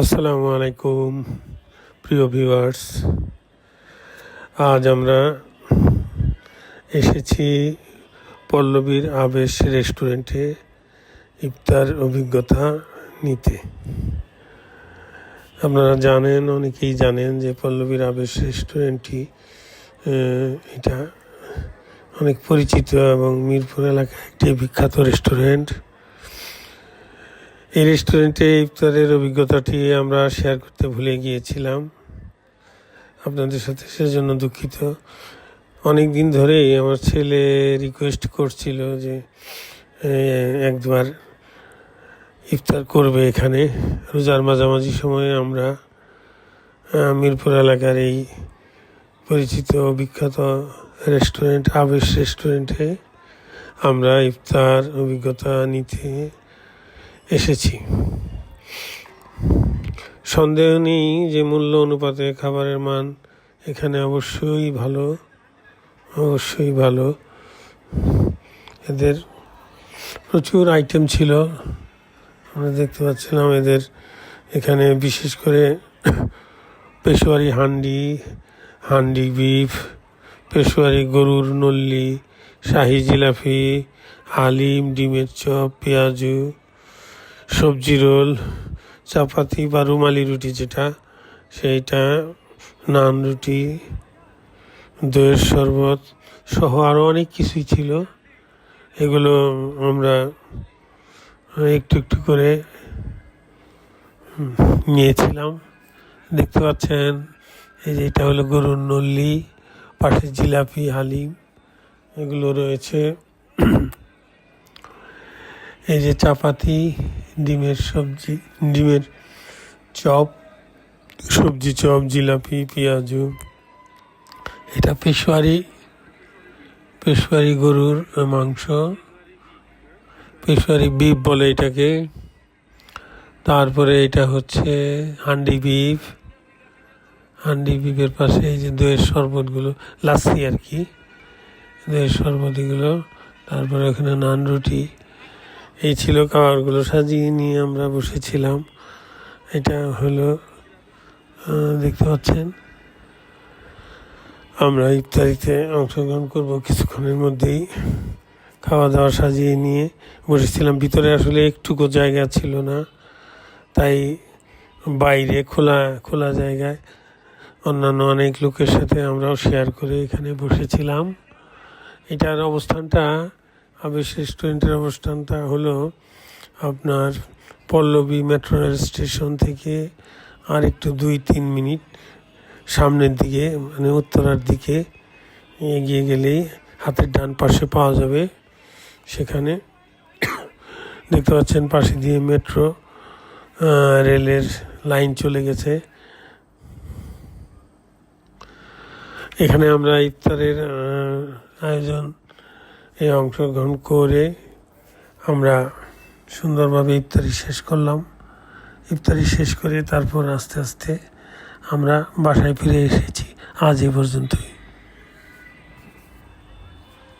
আসসালামু আলাইকুম, প্রিয় ভিউয়ার্স। আজ আমরা এসেছি পল্লবীর আবেশ রেস্টুরেন্টে ইফতার অভিজ্ঞতা নিতে। আপনারা জানেন, অনেকেই জানেন যে পল্লবীর আবেশ রেস্টুরেন্টটি এটা অনেক পরিচিত এবং মিরপুর এলাকায় একটি বিখ্যাত রেস্টুরেন্ট। এই রেস্টুরেন্টে ইফতারের অভিজ্ঞতাটি আমরা শেয়ার করতে ভুলে গিয়েছিলাম। আপনাদের সাথে সেজন্য দুঃখিত। অনেক দিন ধরেই আমার ছেলে রিকোয়েস্ট করছিল যে একবার ইফতার করবে এখানে। রোজার মাঝামাঝি সময়ে আমরা মিরপুর এলাকার এই পরিচিত বিখ্যাত রেস্টুরেন্ট আবেশ রেস্টুরেন্টে আমরা ইফতার অভিজ্ঞতা নিতে এসেছি। সন্দেহ নেই যে মূল্য অনুপাতে খাবারের মান এখানে অবশ্যই ভালো অবশ্যই ভালো। এদের প্রচুর আইটেম ছিল। আমরা দেখতে পাচ্ছিলাম এদের এখানে বিশেষ করে পেশোয়ারি হান্ডি হান্ডি বিফ পেশোয়ারি গরুর নল্লি, শাহি জিলাপি হালিম ডিমের চপ, পেঁয়াজু সবজি রোল, চাপাতি বা রুমালি রুটি যেটা, সেইটা, নান রুটি, দইয়ের শরবত সহ আরও অনেক কিছুই ছিল। এগুলো আমরা একটু একটু করে নিয়েছিলাম। দেখতে পাচ্ছেন, এই যে এটা হলো গরুর নল্লি, পাশে জিলাপি, হালিম, এগুলো রয়েছে। এই যে চাপাতি ডিমের সবজি, ডিমের চপ, সবজি চপ, জিলাপি, পেঁয়াজু। এটা পেশোয়ারি পেশোয়ারি গরুর মাংস। পেশোয়ারি বিফ বলে এটাকে। তারপরে এটা হচ্ছে হান্ডি বিফ। হান্ডি বিফের পাশে এই যে দইয়ের শরবতগুলো লাসি আর কি। দইয়ের শরবত এগুলো তারপরে ওখানে নান রুটি। এই ছিল খাবারগুলো সাজিয়ে নিয়ে আমরা বসেছিলাম। এটা হলো দেখতে পাচ্ছেন? আমরা ইফতারিতে অংশগ্রহণ করব কিছুক্ষণের মধ্যেই। খাওয়া দাওয়া সাজিয়ে নিয়ে বসেছিলাম। ভিতরে আসলে একটুকু জায়গা ছিল না, তাই বাইরে খোলা খোলা জায়গায় অন্যান্য অনেক লোকের সাথে আমরাও শেয়ার করে এখানে বসেছিলাম। এটার অবস্থানটা আবেশ রেস্টুরেন্টের অবস্থানটা হলো আপনার পল্লবী মেট্রো রেল স্টেশন থেকে আর একটু দুই, তিন মিনিট সামনের দিকে মানে উত্তরার দিকে এগিয়ে গেলেই হাতের ডান পাশে পাওয়া যাবে সেখানে। দেখতে পাচ্ছেন পাশে দিয়ে মেট্রো রেলের লাইন চলে গেছে। এখানে আমরা ইফতারের আয়োজন এ অংশগ্রহণ করে আমরা সুন্দরভাবে ইফতারি শেষ করলাম। ইফতারি শেষ করে তারপর আস্তে আস্তে আমরা বাসায় ফিরে এসেছি। আজ এই পর্যন্তই।